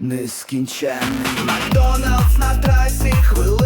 нескінченний. Макдоналдс на трасі хвилин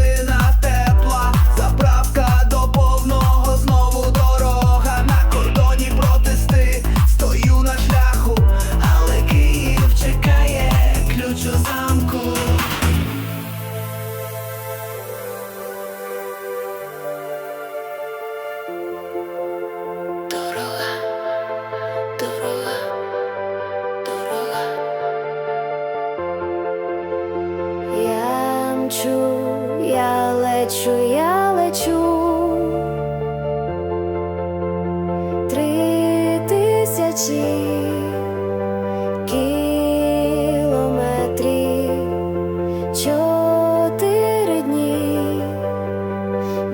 Що я лечу. Три тисячі кілометрів, чотири дні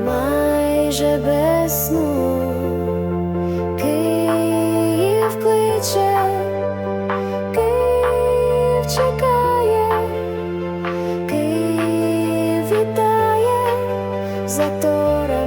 майже без сну. sectores.